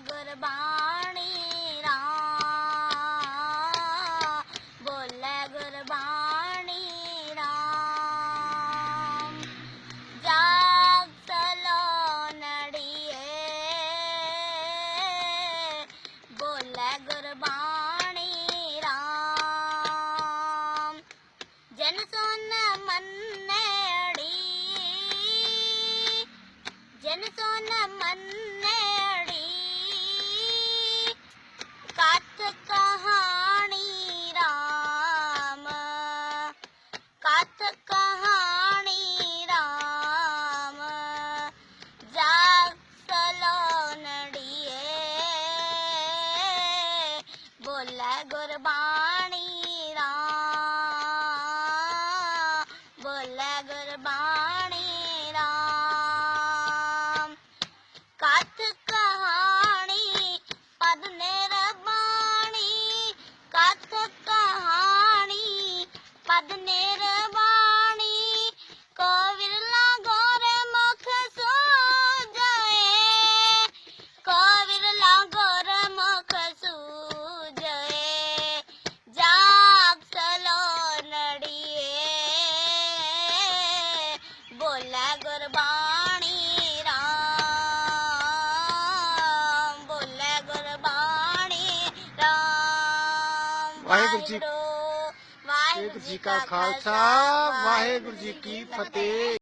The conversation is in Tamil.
குர்பானி ராம் போல குர்பானி ராம் ஜாக் சலோ நடியே போல குர்பானி ராம் ஜன சொன்ன மன்னடி ஜன சொன்ன மன்னே बोल गुरबाणी राम बोल गुरबाणी गुरबाणी राम बोले गुरबाणी राम। वाहेगुरु जी वाहेगुरु जी का खालसा वाहेगुरु जी की फतेह।